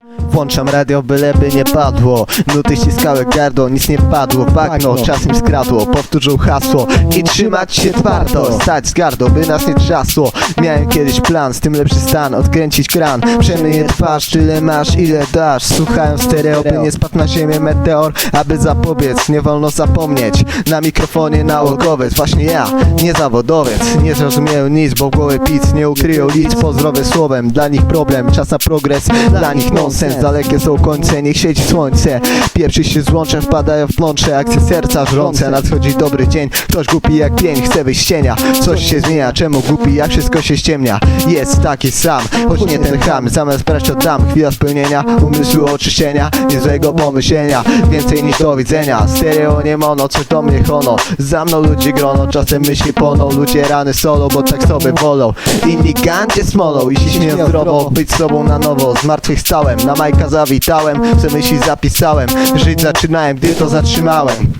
Oh. Włączam radio, byleby nie padło. Nuty ściskały gardło, nic nie padło. Bagno, czas im skradło. Powtórzył hasło i trzymać się twardo. Stać z gardą, by nas nie trzasło. Miałem kiedyś plan, z tym lepszy stan. Odkręcić kran, przemyję twarz Tyle masz, ile dasz. Słuchałem stereo, by nie spadł na ziemię meteor. Aby zapobiec, nie wolno zapomnieć. Na mikrofonie nałogowiec Właśnie ja, nie zawodowiec. Nie zrozumieją nic, bo w głowie pic Nie ukryją lic, pozdrowe słowem Dla nich problem, czas na progres Dla nich nonsens, dalekie są końce Niech siedzi słońce. Pierwszy się złączem, wpadają w plącze Akcje serca żrące, nadchodzi dobry dzień Ktoś głupi jak pień, chce wyjść z cienia. Coś się zmienia, czemu głupi, jak wszystko się ściemnia? Jest taki sam, choć nie ten cham. Zamiast brać oddam, chwila spełnienia Umysłu oczyszczenia, niezłego pomyślenia. Więcej niż do widzenia Stereo nie mono, coś do mnie hono Za mną ludzie grono, czasem myśli poną Ludzie rany solo, bo tak sobie wolą. Inni gandzie smolą i śmieją zdrowo Być sobą na nowo, zmartwychwstałem Na Majka zawitałem, co myśli zapisałem. Żyć zaczynałem, gdy to zatrzymałem.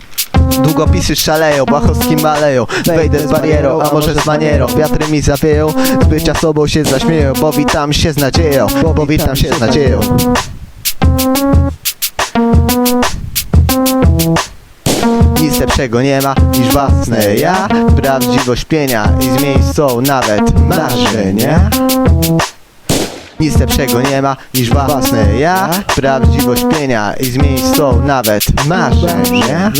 Długopisy szaleją, bachowski maleją. Wejdę z barierą, a może z manierą. Wiatry mi zawieją, z bycia sobą się zaśmieją Bo witam się z nadzieją, bo witam się z nadzieją. Nic lepszego nie ma niż własne ja Prawdziwość pienia i zmienić są nawet marzenia nic lepszego nie ma niż własne ja Prawdziwość pienia i zmienić są nawet marzenia